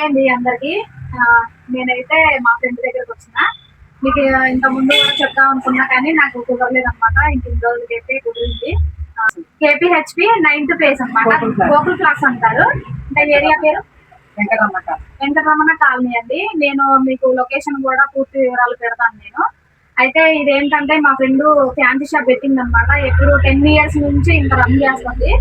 Hi అండి అందరికి. నేనైతే మా ఫ్రెండ్ దగ్గరకు వచ్చిన. మీకు ఇంత ముందు కూడా చెప్దాం అనుకున్నా కానీ నాకు కుదరలేదు అనమాట ఇంక ఇన్ని రోజులకి అయితే కుదిరింది. కేపీహెచ్పి నైన్త్ ప్లేస్ అనమాట గోకుల్ క్లాస్. అంటారు. అంటే ఏరియా పేరు? వెంకటరమణ. కాలనీ అండి. నేను మీకు లొకేషన్ కూడా పూర్తి వివరాలు పెడతాను నేను. అయితే ఇదేంటంటే మా ఫ్రెండ్ ఫ్యాన్సీ షాప్ పెట్టింది అనమాట ఎప్పుడు టెన్ ఇయర్స్ నుంచి ఇంకా రన్ చేస్తుంది.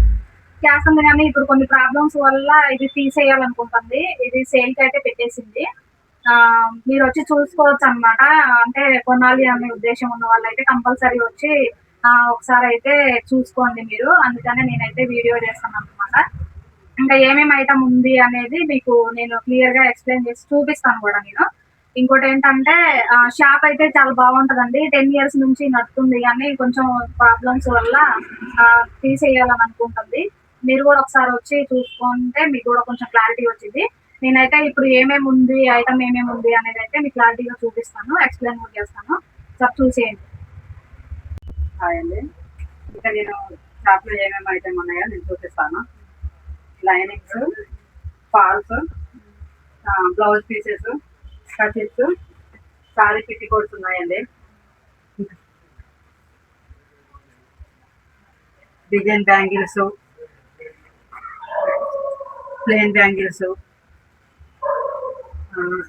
చేస్తుంది కానీ ఇప్పుడు కొన్ని ప్రాబ్లమ్స్ వల్ల ఇది తీసేయాలనుకుంటుంది ఇది సేల్కి అయితే పెట్టేసింది. మీరు వచ్చి చూసుకోవచ్చు అనమాట అంటే కొనాలి అనే ఉద్దేశం ఉన్న వాళ్ళు అయితే కంపల్సరీ వచ్చి ఒకసారి అయితే చూసుకోండి మీరు. అందుకనే నేనైతే వీడియో చేస్తాను అనమాట ఇంకా ఏమేమి ఐటమ్ ఉంది అనేది మీకు నేను క్లియర్గా ఎక్స్ప్లెయిన్ చేసి చూపిస్తాను కూడా నేను. ఇంకోటి ఏంటంటే షాప్ అయితే చాలా బాగుంటదండి. టెన్ ఇయర్స్ నుంచి నడుతుంది కానీ కొంచెం ప్రాబ్లమ్స్ వల్ల తీసేయాలని అనుకుంటుంది. మీరు కూడా ఒకసారి వచ్చి చూసుకుంటే మీకు కూడా కొంచెం క్లారిటీ వచ్చింది. నేనైతే ఇప్పుడు ఏమేమి ఉంది ఐటమ్ ఏమేమి ఉంది అనేది అయితే మీకు క్లారిటీగా చూపిస్తాను ఎక్స్ప్లెయిన్ కూడా చేస్తాను. సార్ చూసేయండి. హాయ్ అండి. ఇంకా నేను షాప్లో ఏమేమి ఐటమ్ ఉన్నాయో నేను చూపిస్తాను. Linings falls blouse pieces cuttings sari petticoats ఉన్నాయండి. Design bangles plain bangles.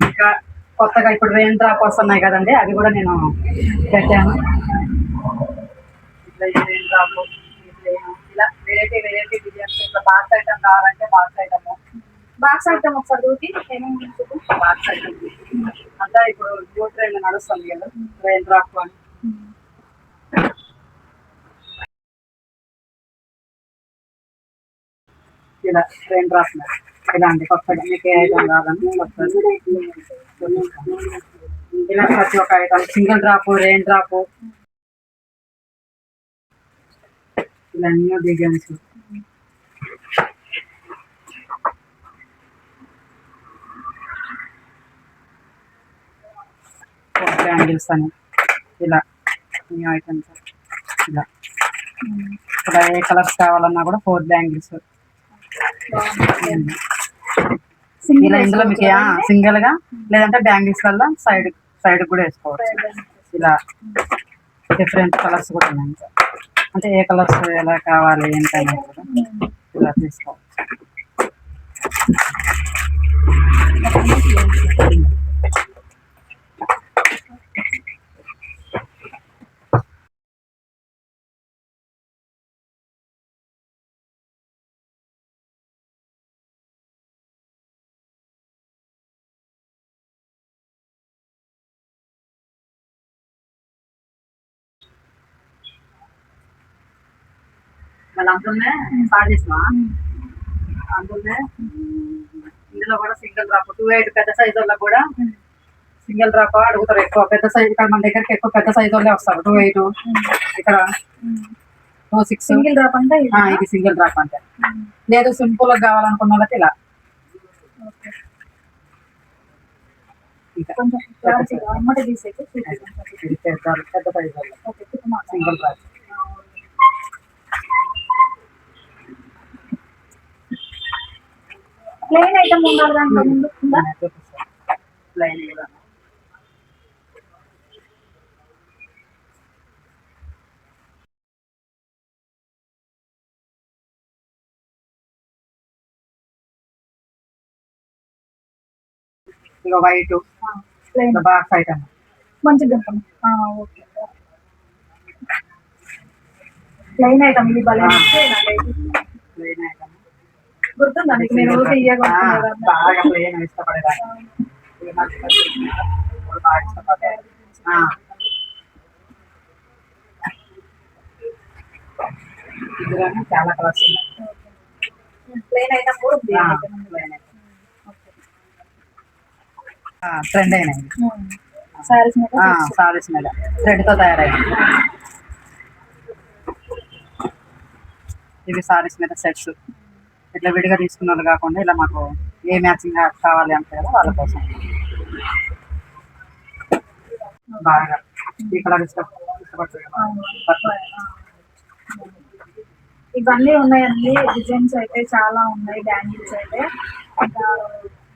ఇంకా కొత్తగా ఇప్పుడు రెయిన్ డ్రాప్ వస్తున్నాయి కదండి అవి కూడా నేను పెట్టాను. రెయిన్ డ్రాప్ ఇలా వెరైటీ వెరైటీ డిజైన్స్ ఇట్లా బాక్స్ ఐటమ్ కావాలంటే బాక్స్ ఐటమ్ బాక్స్ ఐటమ్ ఒకసారి దూకి ఏమేమి బాక్స్ ఐటమ్ అంతా ఇప్పుడు న్యూ ట్రైన్ నడుస్తుంది కదా రెయిన్ డ్రాప్ అని. ఇలా రెయిన్ డ్రాప్ ఇలాంటి కొత్తగా మీకు ఏ ఐటమ్ కావాలని ఇలా ప్రతి ఒక్క item. Single drop rain drop. ఇలా న్యూ డిజైన్స్. బ్యాంగిల్స్ అని. ఇలా న్యూ ఐటమ్స్ ఇలా. ఇక్కడ ఏ కలర్స్ కావాలన్నా కూడా ఫోర్ బ్యాంగిల్స్ ఇలా ఇందులో మీకు? సింగిల్గా? లేదంటే బ్యాంగిల్స్ వల్ల సైడ్ సైడ్ కూడా వేసుకోవచ్చు. ఇలా డిఫరెంట్ కలర్స్ కూడా ఉన్నాయి. అంటే ఏ కలర్స్ ఎలా కావాలి ఏంటి అనేది కూడా ఇలా తీసుకోవచ్చు. మళ్ళీ అందులోనే స్టార్ట్ చేసినా అందులోనే ఇందులో కూడా సింగిల్ డ్రాప్ టూ ఎయిట్ పెద్ద సైజ్ వాళ్ళకి కూడా సింగిల్ డ్రాప్ అడుగుతారు ఎక్కువ పెద్ద సైజ్ ఇక్కడ మన దగ్గరికి ఎక్కువ పెద్ద సైజ్ వాళ్ళే వస్తారు టూ ఎయిట్. ఇక్కడ టూ సిక్స్. సింగిల్ డ్రాప్ అంటే ఇది. సింగిల్ డ్రాప్ అంటే. లేదు సింపుల్ కావాలనుకున్న వాళ్ళకి ఇలా. పెద్ద size. Single drop. Plain item ఉండాలి దాంట్లో ముందు ఇక వైట్. ప్లెయిన్ బాక్స్ ఐటమ్ మంచిగా ఉంటుంది ఓకే. ప్లెయిన్ ఐటమ్ ఇది. ప్లేన్ ఐటమ్ గుర్తుందా మీకు నేను రోజు బాగా ప్లేన్ ఇష్టపడేదాన్ని. ఇందులోనే చాలా కలర్స్ ఉన్నాయి. కూడా ట్రెండ్ అయినాయి. సారీస్ మీద సారీస్ మీద. థ్రెడ్తో తయారైంది. ఇవి సారీస్ మీద సెట్స్. ఇట్లా విడిగా తీసుకున్న వాళ్ళు కాకుండా ఇలా మాకు ఏ మ్యాచింగ్ కావాలి అంటే కదా వాళ్ళ కోసం. బాగా ఈ కలర్ ఇవన్నీ ఉన్నాయండి. డిజైన్స్ అయితే చాలా ఉన్నాయి. బ్యాంగిల్స్ అయితే. ఇంకా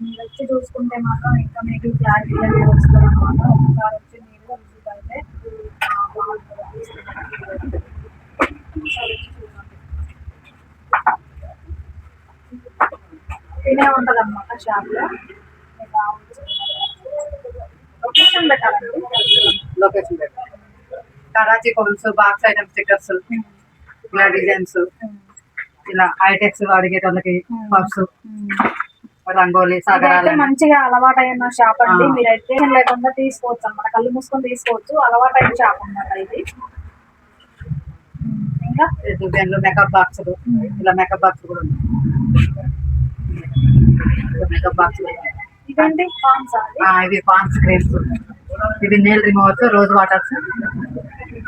మీరు వచ్చి చూసుకుంటే మాత్రం ఇంకా మీకు క్లారిటీ అనేది అనమాట ఒకసారి వచ్చి మీరు విజిట్ అయితే బాగుంటుంది ఒకసారి వచ్చి చూడండి తినే ఉంటుంది అనమాట షాప్లో లొకేషన్ పెట్టాలండి. లొకేషన్ పెట్టాలి. కరాచీ బాక్స్ ఐటమ్ స్టిక్కర్స్ ఇలా డిజైన్స్ ఇలా హైటెక్స్ అడిగేటోళ్ళకి పఫ్స్ రంగోలీ ఇదైతే సాగరాలు మంచిగా అలవాటైన షాప్ అండి. ఆ. మీరైతే లేకుండా తీసుకోవచ్చు అన్నమాట. కళ్ళు మూసుకొని తీసుకోవచ్చు. అలవాటైన షాప్ అన్నమాట ఇది. ఇంకా? దువ్వెన్లు మేకప్ బాక్స్ ఇలా మేకప్ బాక్స్ కూడా ఉంది బాక్స్ ఇవి పాన్స్ క్రీమ్స్ ఇవి నెయిల్ రిమూవర్స్ రోజ్ వాటర్స్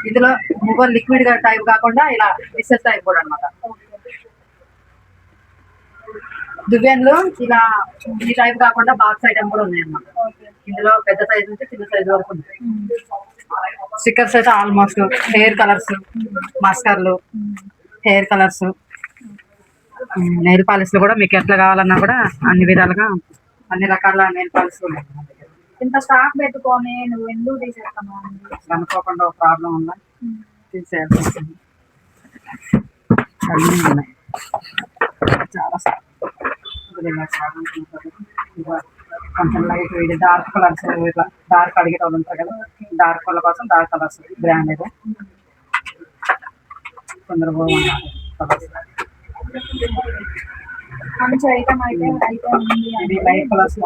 ఇందులో మూవర్ లిక్విడ్గా టైప్ కాకుండా ఇలా డిసెస్ టైప్ కూడా అన్నమాట. దువ్వెన్లు ఇలా ఈ టైప్ కాకుండా బాక్స్ ఐటమ్ కూడా ఉన్నాయి అన్నమాట. ఇందులో పెద్ద సైజ్ నుంచి చిన్న సైజ్ వరకు ఉంది స్టిక్కర్స్ అయితే ఆల్మోస్ట్ హెయిర్ కలర్స్ మస్కర్లు హెయిర్ కలర్స్ నెయిల్ పాలిష్లు కూడా మీకు ఎట్లా కావాలన్నా కూడా అన్ని విధాలుగా అన్ని రకాల నెయిల్ పాలిష్లు ఉన్నాయి. ఇంత స్టాక్ పెట్టుకొని నువ్వు ఎందుకు తీసేస్తాను అనుకోకుండా ఒక ప్రాబ్లం ఉందా? అన్నీ ఉన్నాయి. చాలా కొంచెం లైట్ ఇది డార్క్ కలర్స్ ఇట్లా డార్క్ అడిగే వాళ్ళు ఉంటారు కదా డార్క్ కలర్ కోసం డార్క్ కలర్స్ బ్రాండ్ ఇది కొందరు కలర్స్ మంచి ఐటమ్ అయితే అయితే ఉంది ఇది లైట్ కలర్స్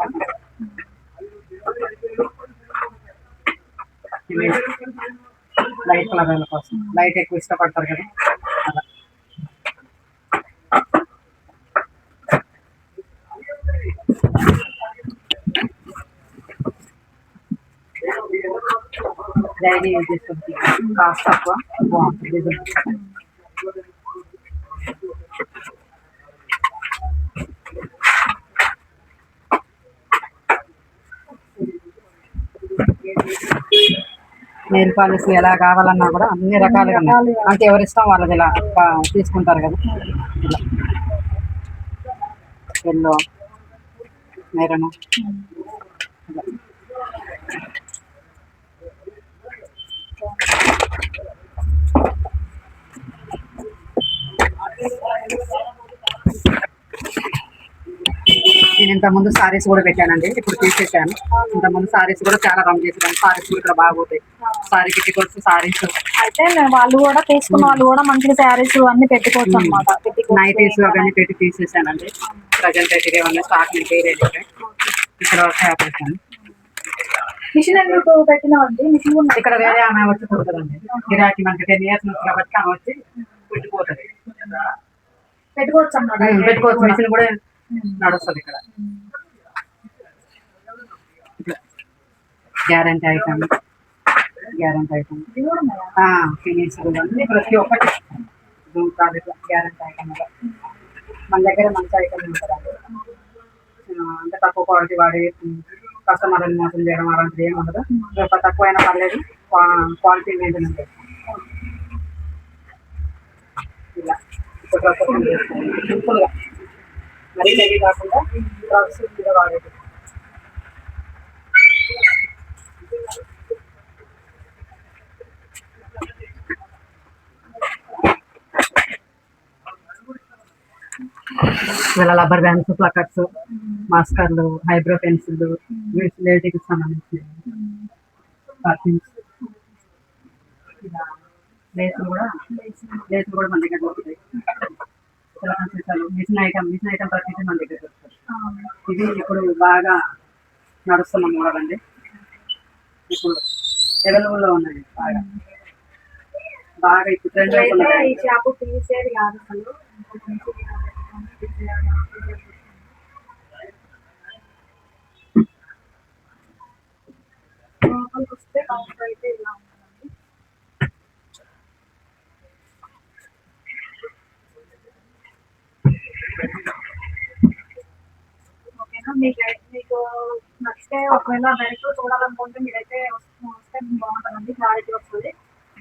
లైట్ కలర్ కోసం లైట్ ఎక్కువ ఇష్టపడతారు కదా. అలా డైలీ యూజ్ చేసుకుంటే కాస్ట్ తక్కువ బాగుంటుంది నెయిల్ పాలిష్ ఎలా కావాలన్నా కూడా అన్ని రకాలుగా అంటే ఎవరి ఇష్టం వాళ్ళది ఇలా తీసుకుంటారు కదా. ఇలా ఎల్లో మెరూన్. నేను ఇంత ముందు సారీస్ కూడా పెట్టానండి. ఇప్పుడు తీసేసాను. ఇంత ముందు సారీస్ కూడా చాలా రన్ చేసాను సారీస్ కూడా ఇక్కడ బాగుపోతాయి సారీ పెట్టుకోవచ్చు సారీస్ అయితే వాళ్ళు కూడా తీసుకున్న వాళ్ళు కూడా మంచిగా శారీస్ అన్ని పెట్టుకోవచ్చు అనమాట నైటీస్ అవన్నీ పెట్టి తీసేసానండి. ప్రజెంట్ అయితే ఏమన్నా స్టాక్ వేరేది ఇక్కడ వరకు ఆపేసాను మిషన్ ఎందుకు పెట్టినామండి మిషన్ కూడా ఇక్కడ వేరే ఆమె వచ్చి కుడుతుందండి. గిరాకీ మనకి టెన్ ఇయర్స్ నుంచి కాబట్టి ఆమె వచ్చి కుట్టిపోతుంది పెట్టుకోవచ్చు అన్నమాట. పెట్టుకోవచ్చు. మిషన్ కూడా నడుస్తుంది ఇక్కడ. Guarantee item. Guarantee item finish అన్ని ప్రతి ఒక్కటి జూమ్ గ్యారంటీ ఐటమ్ మన దగ్గర మంచి ఐటమ్ ఉంటుంది అంటే తక్కువ క్వాలిటీ వాడి కస్టమర్లను మోసం చేయడం అలాంటిది ఏమి ఉండదు. రేపు తక్కువ అయినా పర్లేదు క్వాలిటీ మెయింటైన్ ఉంటుంది ఇలా. సింపుల్గా. మరీ హెవీ కాకుండా డ్రగ్స్ కూడా వాడేది. ఇలా రబ్బర్ బ్యాండ్స్ ప్లకర్స్ మాస్కర్లు హైబ్రో పెన్సిల్ లేడీకి ఇలా లేసులు కూడా లేసులు కూడా మన దగ్గర దొరుకుతాయి. ఇలా కన్సిస్టాలు మిషన్ ఐటమ్ మిషన్ ఐటమ్ ప్రతిదీ మన దగ్గర దొరుకుతాయి. ఇది ఇప్పుడు బాగా నడుస్తున్న మోడల్ అండి. ఇప్పుడు అవైలబుల్లో ఉన్నాయి బాగా. బాగా ఇప్పుడు ట్రెండ్ ఈ షాప్ తీసేది కాదు అసలు ఇంకొక మంచిది కాబట్టి తీసేయాలి. లోపలికి వస్తే కౌంటర్ అయితే ఇలా ఉంటుందండి ఓకేనా? మీకు మీకు నచ్చితే ఒకవేళ డైరెక్ట్ చూడాలనుకుంటే మీరైతే వస్తే వస్తే బాగుంటుందండి క్లారిటీ వస్తుంది.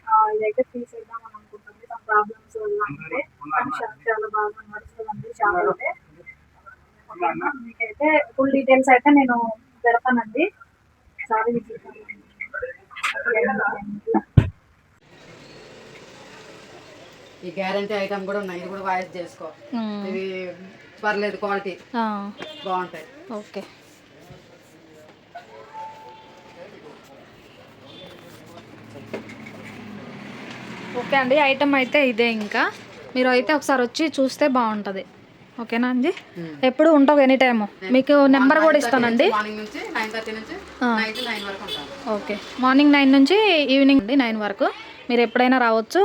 ఆ, ఇదైతే తీసేద్దాం అని అనుకుంటుంది some ప్రాబ్లమ్స్ వల్ల అంటే కానీ చాలా బాగా అయితే? మీకైతే ఫుల్ డీటెయిల్స్ అయితే నేను పెడతానండి. సారీ ఈ గ్యారంటీ ఐటమ్ కూడా ఉన్నాయి. ఇది కూడా వాయిస్ చేసుకో. ఇవి పర్లేదు క్వాలిటీ. బాగుంటాయి. ఓకే. ఓకే అండి ఐటమ్ అయితే ఇదే ఇంకా. మీరు అయితే ఒకసారి వచ్చి చూస్తే బాగుంటుంది. ఓకేనా అండి? ఎప్పుడు ఉంటావు ఎనీ టైము? మీకు నెంబర్ కూడా ఇస్తానండి. ఓకే. మార్నింగ్ నైన్ నుంచి ఈవినింగ్ నైన్ వరకు మీరు ఎప్పుడైనా రావచ్చు.